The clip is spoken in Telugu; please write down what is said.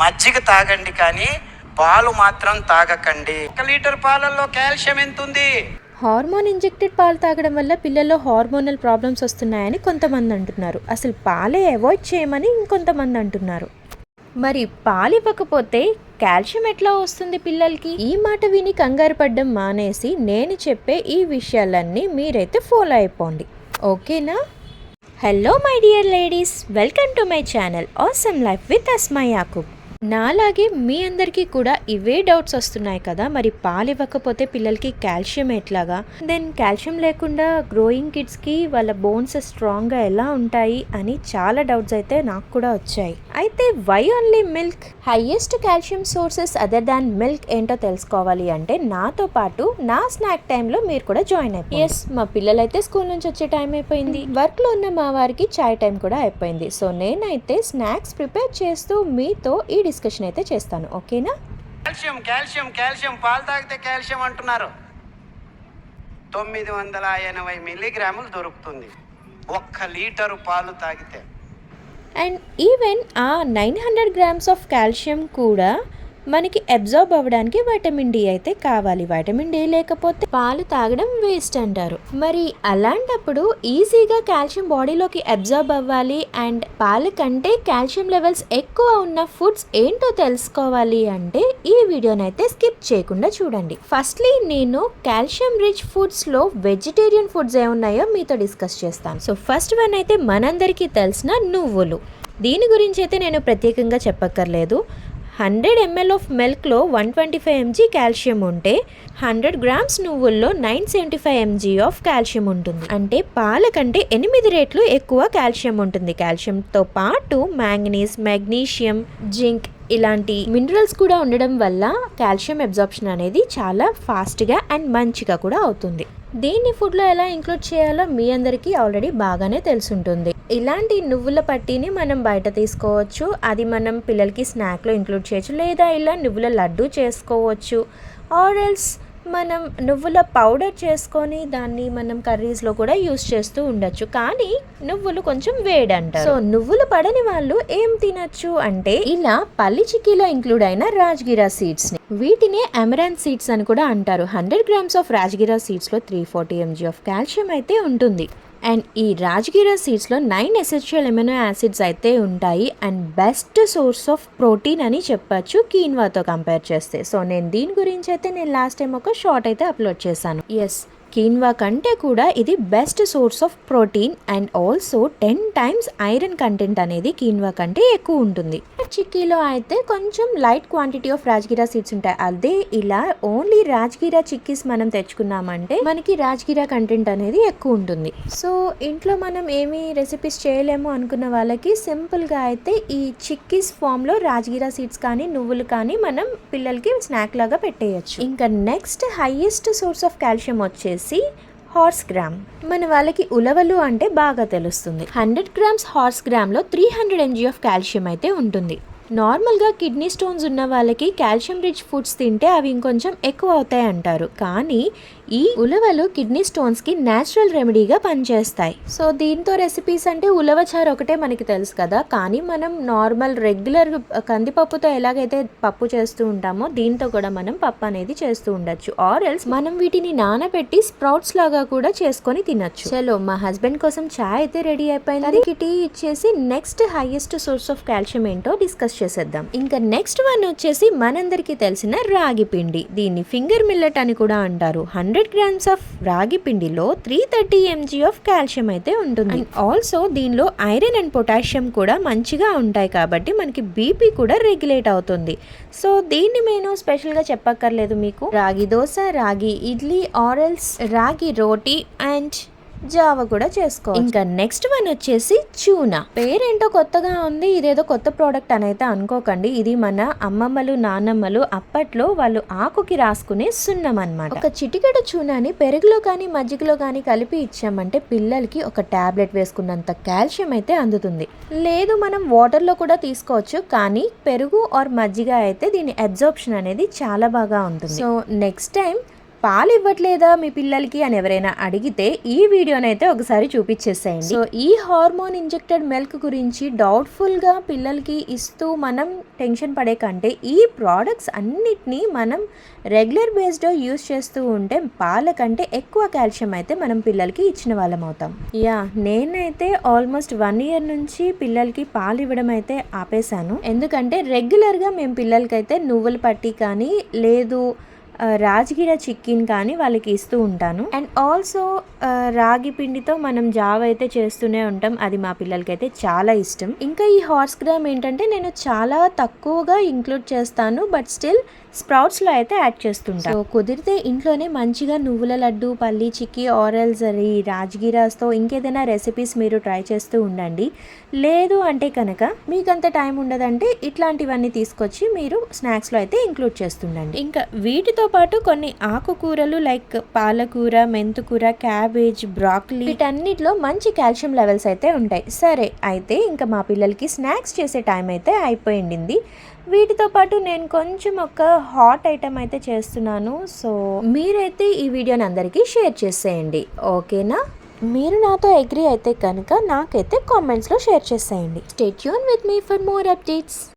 మజ్జిగ తాగండి కానీ పాలు మాత్రం తాగకండి. ఒక లీటర్ పాలల్లో కాల్షియం ఎంత ఉంది హార్మోన్ ఇంజెక్టెడ్ పాలు తాగడం వల్ల పిల్లల్లో హార్మోనల్ ప్రాబ్లమ్స్ వస్తున్నాయని కొంతమంది అంటున్నారు. అసలు పాలే అవాయిడ్ చేయమని ఇంకొంతమంది అంటున్నారు. మరి పాలు ఇవ్వకపోతే కాల్షియం ఎట్లా వస్తుంది పిల్లలకి? ఈ మాట విని కంగారు పడ్డం మానేసి నేను చెప్పే ఈ విషయాలన్నీ మీరైతే ఫాలో అయిపోండి. ఓకేనా? Hello my dear ladies welcome to my channel awesome life with Asma Yakub నాలాగే మీ అందరికీ కూడా ఇవే డౌట్స్ వస్తున్నాయి కదా. మరి పాలు ఇవ్వకపోతే పిల్లలకి కాల్షియం ఎట్లాగా? దెన్ కాల్షియం లేకుండా గ్రోయింగ్ కిడ్స్కి వాళ్ళ బోన్స్ స్ట్రాంగ్గా ఎలా ఉంటాయి అని చాలా డౌట్స్ అయితే నాకు కూడా వచ్చాయి. అయితే why only milk highest calcium sources other than milk ఏంటో తెలుసుకోవాలి అంటే నాతో పాటు నా స్నాక్ టైంలో మీరు కూడా జాయిన్ అయిపోయి ఎస్ మా పిల్లలైతే స్కూల్ నుంచి వచ్చే టైం అయిపోయింది. వర్క్లో ఉన్న మా వారికి చాయ్ టైం కూడా అయిపోయింది. సో నేనైతే స్నాక్స్ ప్రిపేర్ చేస్తూ మీతో ఈ డిస్కషన్ అయితే చేస్తాను ఓకేనా? కాల్షియం కాల్షియం కాల్షియం పాలు తాగితే కాల్షియం అంటున్నారు. తొమ్మిది వందల ఎనభై మిల్లీగ్రాములు దొరుకుతుంది. ఒక్క లీటరు పాలు తాగితే. అండ్ ఈవెన్ ఆ nine hundred grams of calcium కూడా మనకి అబ్జార్బ్ అవ్వడానికి వైటమిన్ డి అయితే కావాలి. వైటమిన్ డి లేకపోతే పాలు తాగడం వేస్ట్ అంటారు. మరి అలాంటప్పుడు ఈజీగా కాల్షియం బాడీలోకి అబ్జార్బ్ అవ్వాలి అండ్ పాల కంటే కాల్షియం లెవెల్స్ ఎక్కువ ఉన్న ఫుడ్స్ ఏంటో తెలుసుకోవాలి అంటే ఈ వీడియోనైతే స్కిప్ చేయకుండా చూడండి. ఫస్ట్లీ నేను కాల్షియం రిచ్ ఫుడ్స్లో వెజిటేరియన్ ఫుడ్స్ ఏమున్నాయో మీతో డిస్కస్ చేస్తాను. సో ఫస్ట్ వన్ అయితే మనందరికీ తెలిసిన నువ్వులు. దీని గురించి అయితే నేను ప్రత్యేకంగా చెప్పక్కర్లేదు. Hundred ML of మిల్క్లో one twenty five MG calcium ఉంటే hundred grams నువ్వుల్లో nine seventy five MG of calcium ఉంటుంది. అంటే పాల కంటే ఎనిమిది రేట్లు ఎక్కువ కాల్షియం ఉంటుంది. కాల్షియంతో పాటు మ్యాంగనీస్ మెగ్నీషియం జింక్ ఇలాంటి మినరల్స్ కూడా ఉండడం వల్ల కాల్షియం అబ్జార్ప్షన్ అనేది చాలా ఫాస్ట్గా అండ్ మంచిగా కూడా అవుతుంది. దీన్ని ఫుడ్లో ఎలా ఇంక్లూడ్ చేయాలో మీ అందరికీ ఆల్రెడీ బాగానే తెలుసుంటుంది. ఇలాంటి నువ్వుల పట్టీని మనం బయట తీసుకోవచ్చు. అది మనం పిల్లలకి స్నాక్లో ఇంక్లూడ్ చేయొచ్చు. లేదా ఇలా నువ్వుల లడ్డు చేసుకోవచ్చు. ఆర్ ఎల్స్ మనం నువ్వుల పౌడర్ చేసుకొని దాన్ని మనం కర్రీస్లో కూడా యూస్ చేస్తూ ఉండొచ్చు. కానీ నువ్వులు కొంచెం వేడంటారు. సో నువ్వులు పడని వాళ్ళు ఏం తినచ్చు అంటే ఇలా పల్లి చిక్కీలో ఇంక్లూడ్ అయిన రాజ్గిరా సీడ్స్ని వీటినే అమెరాన్ సీడ్స్ అని కూడా అంటారు. Hundred grams of rajgira సీడ్స్లో three forty MG of calcium అయితే ఉంటుంది. అండ్ ఈ రాజగిరా సీడ్స్లో నైన్ ఎసెన్షియల్ ఎమినో యాసిడ్స్ అయితే ఉంటాయి and best source of protein అని చెప్పచ్చు కీన్వాతో కంపేర్ చేస్తే. సో నేను దీని గురించి అయితే నేను లాస్ట్ టైం ఒక షార్ట్ అయితే అప్లోడ్ చేశాను. ఎస్ కీన్వా కంటే కూడా ఇది best source of protein and also ten times iron content అనేది కీన్వా కంటే ఎక్కువ ఉంటుంది. చిక్కీలో అయితే కొంచెం light quantity of rajgira seeds ఉంటాయి. అదే ఇలా ఓన్లీ రాజ్గిరా చిక్కీస్ మనం తెచ్చుకున్నామంటే మనకి రాజ్గిరా కంటెంట్ అనేది ఎక్కువ ఉంటుంది. సో ఇంట్లో మనం ఏమి రెసిపీస్ చేయలేము అనుకున్న వాళ్ళకి సింపుల్గా అయితే ఈ చిక్కీస్ ఫామ్లో రాజ్గిరా సీడ్స్ కానీ నువ్వులు కానీ మనం పిల్లలకి స్నాక్ లాగా పెట్టేయచ్చు. ఇంకా next highest source of calcium వచ్చేసి హార్స్ గ్రామ్. మన వాళ్ళకి ఉలవలు అంటే బాగా తెలుస్తుంది. Hundred grams horse గ్రామ్లో three hundred MG of calcium అయితే ఉంటుంది. నార్మల్గా కిడ్నీ స్టోన్స్ ఉన్న వాళ్ళకి కాల్షియం రిచ్ ఫుడ్స్ తింటే అవి ఇంకొంచెం ఎక్కువ అవుతాయి అంటారు కానీ ఈ ఉలవలు కిడ్నీ స్టోన్స్కి న్యాచురల్ రెమెడీగా పనిచేస్తాయి. సో దీంతో రెసిపీస్ అంటే ఉలవ చారు ఒకటే మనకి తెలుసు కదా. కానీ మనం నార్మల్ రెగ్యులర్ కందిపప్పుతో ఎలాగైతే పప్పు చేస్తూ ఉంటామో దీంతో కూడా మనం పప్పు అనేది చేస్తూ ఉండొచ్చు. ఆర్ ఎల్స్ మనం వీటిని నానబెట్టి స్ప్రౌట్స్ లాగా కూడా చేసుకొని తినొచ్చు. చలో మా హస్బెండ్ కోసం చాయ్ అయితే రెడీ అయిపోయింది. టీ ఇచ్చేసి next highest source of calcium ఏంటో డిస్కస్ చేసేద్దాం. ఇంకా నెక్స్ట్ వన్ వచ్చేసి మనందరికీ తెలిసిన రాగి పిండి. దీన్ని ఫింగర్ మిల్లెట్ అని కూడా అంటారు. హండ్రెడ్ గ్రామ్స్ ఆఫ్ రాగి పిండిలో three thirty MG of calcium అయితే ఉంటుంది. ఆల్సో దీనిలో ఐరన్ అండ్ పొటాషియం కూడా మంచిగా ఉంటాయి కాబట్టి మనకి బీపీ కూడా రెగ్యులేట్ అవుతుంది. సో దీన్ని నేను స్పెషల్గా చెప్పక్కర్లేదు మీకు. రాగి దోశ రాగి ఇడ్లీ ఆరల్స్ రాగి రోటీ అండ్ జావ కూడా చేసుకో ఇంకా నెక్స్ట్ వన్ వచ్చేసి చూనా పేరేంటో కొత్తగా ఉంది ఇదేదో కొత్త ప్రోడక్ట్ అని అయితే అనుకోకండి. ఇది మన అమ్మమ్మలు నాన్నమ్మలు అప్పట్లో వాళ్ళు ఆకుకి రాసుకునే సున్నం అన్నమాట. ఒక చిటికెడు చూనాని పెరుగులో కానీ మజ్జిగలో కానీ కలిపి ఇచ్చామంటే పిల్లలకి ఒక టాబ్లెట్ వేసుకున్నంత కాల్షియం అయితే అందుతుంది. లేదు మనం వాటర్లో కూడా తీసుకోవచ్చు కానీ పెరుగు ఆర్ మజ్జిగ అయితే దీని అబ్జార్ప్షన్ అనేది చాలా బాగా ఉంటుంది. సో నెక్స్ట్ టైం పాలు ఇవ్వట్లేదా మీ పిల్లలకి అని ఎవరైనా అడిగితే ఈ వీడియోనైతే ఒకసారి చూపించేసేయండి సో ఈ హార్మోన్ ఇంజెక్టెడ్ మిల్క్ గురించి డౌట్ఫుల్గా పిల్లలకి ఇస్తూ మనం టెన్షన్ పడే కంటే ఈ ప్రోడక్ట్స్ అన్నిటినీ మనం రెగ్యులర్ బేస్డ్ యూస్ చేస్తూ ఉంటే పాల కంటే ఎక్కువ కాల్షియం అయితే మనం పిల్లలకి ఇచ్చిన వాళ్ళం అవుతాం. యా నేనైతే ఆల్మోస్ట్ వన్ ఇయర్ నుంచి పిల్లలకి పాలు ఇవ్వడం అయితే ఆపేశాను. ఎందుకంటే రెగ్యులర్గా మేము పిల్లలకైతే నువ్వుల పట్టి కానీ లేదు రాజగిర చిక్కిన్ కానీ వాళ్ళకి ఇస్తూ ఉంటాను. అండ్ ఆల్సో రాగి పిండితో మనం జావ అయితే చేస్తూనే ఉంటాం. అది మా పిల్లలకైతే చాలా ఇష్టం. ఇంకా ఈ హార్స్ గ్రామ్ ఏంటంటే నేను చాలా తక్కువగా ఇంక్లూడ్ చేస్తాను. బట్ స్టిల్ స్ప్రౌట్స్లో అయితే యాడ్ చేస్తుంటాను సో కుదిరితే ఇంట్లోనే మంచిగా నువ్వుల లడ్డు పల్లి చిక్కీ ఆరల్స్ అది రాజగిరాస్తో ఇంకేదైనా రెసిపీస్ మీరు ట్రై చేస్తూ ఉండండి. లేదు అంటే కనుక మీకు అంత టైం ఉండదంటే ఇట్లాంటివన్నీ తీసుకొచ్చి మీరు స్నాక్స్లో అయితే ఇంక్లూడ్ చేస్తుండండి. ఇంకా వీటితో పాటు కొన్ని ఆకుకూరలు లైక్ పాలకూర మెంతుకూర క్యాబేజ్ బ్రాక్లీ వీటన్నిటిలో మంచి కాల్షియం లెవెల్స్ అయితే ఉంటాయి. సరే అయితే ఇంకా మా పిల్లలకి స్నాక్స్ చేసే టైం అయితే అయిపోయింది. వీటితో పాటు నేను కొంచెం ఒక హాట్ ఐటమ్ అయితే చేస్తున్నాను. సో మీరైతే ఈ వీడియోని అందరికీ షేర్ చేసేయండి. ఓకేనా? మీరు నాతో అగ్రి అయితే కనుక నాకైతే కామెంట్స్లో షేర్ చేసేయండి. Stay Yoon with me for more updates